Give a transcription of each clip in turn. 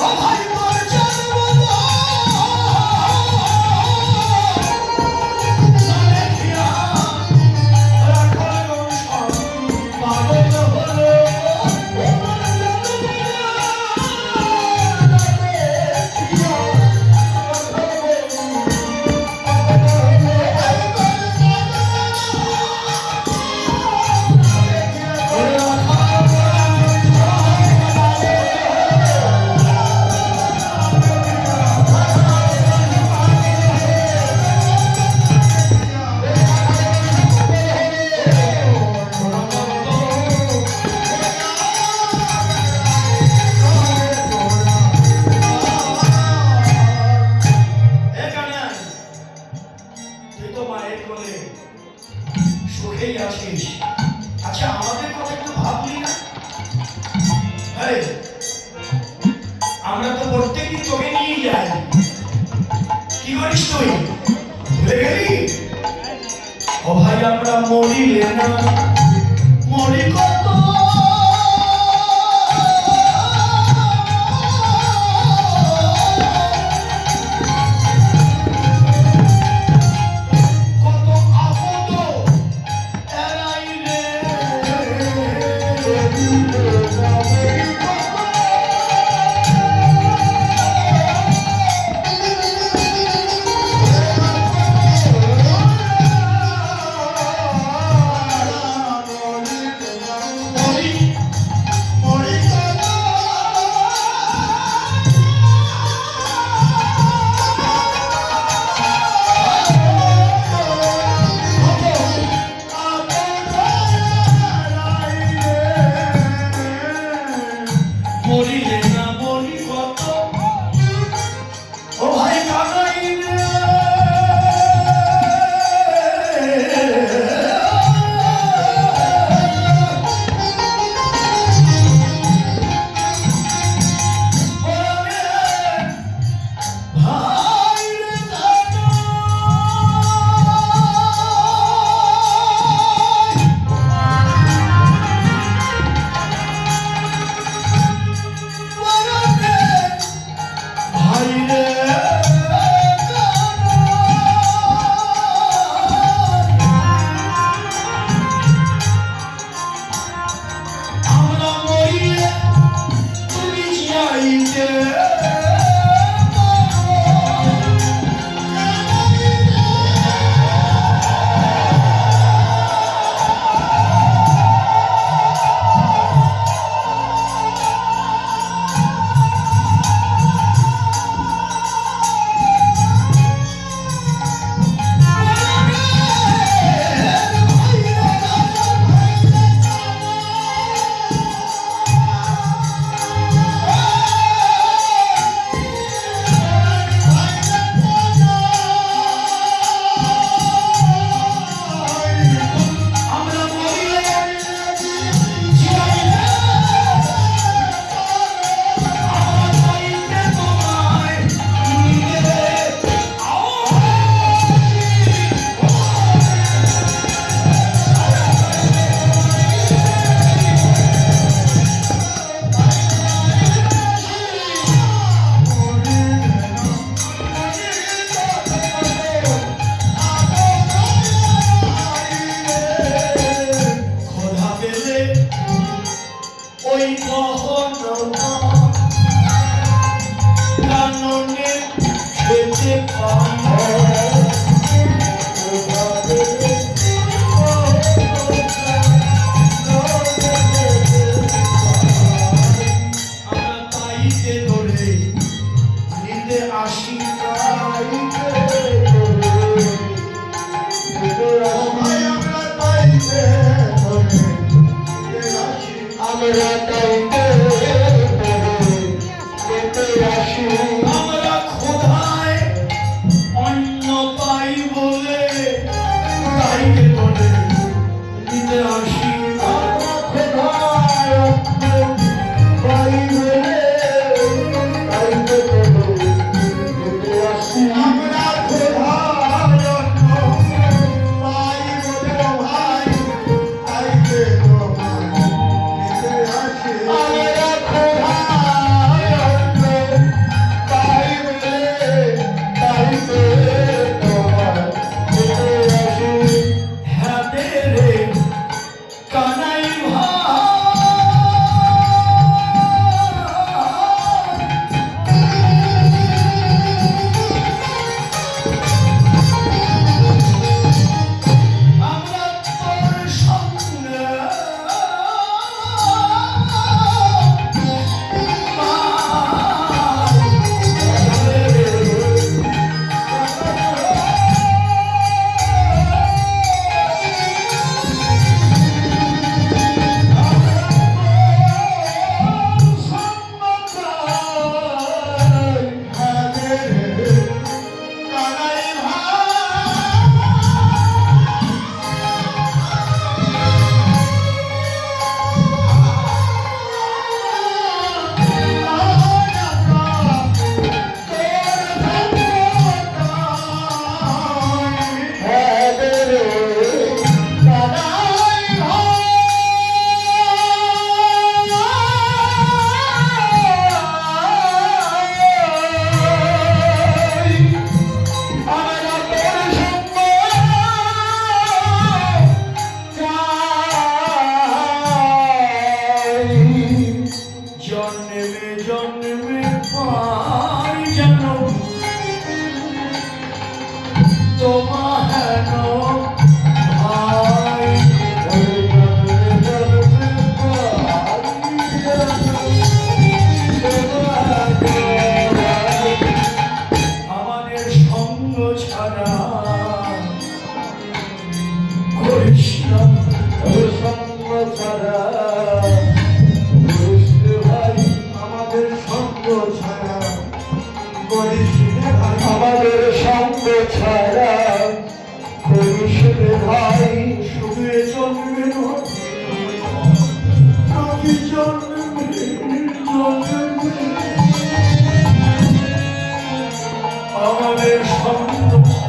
走开 মরিলে না। ওই আমাদের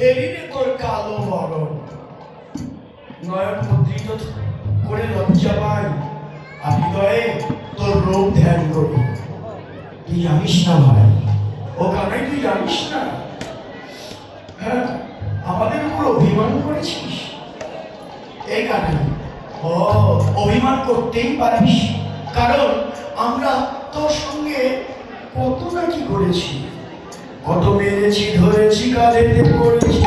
হেরিরে তোর কালো বরণ নয়ন মুদ্রিত করে লজ্জা পাই আর হৃদয়ে তোর রোগ ধ্যান করি। তুই জানিস না ভাই? ও কানাই, তুই জানিস না? হ্যাঁ আমাদের উপর অভিমান করেছিস? এই কারণে ও, অভিমান করতেই পারিস। কারণ আমরা তোর সঙ্গে কত নাকি করেছি কত মেরেছি ধরেছি কালেতে পড়েছি।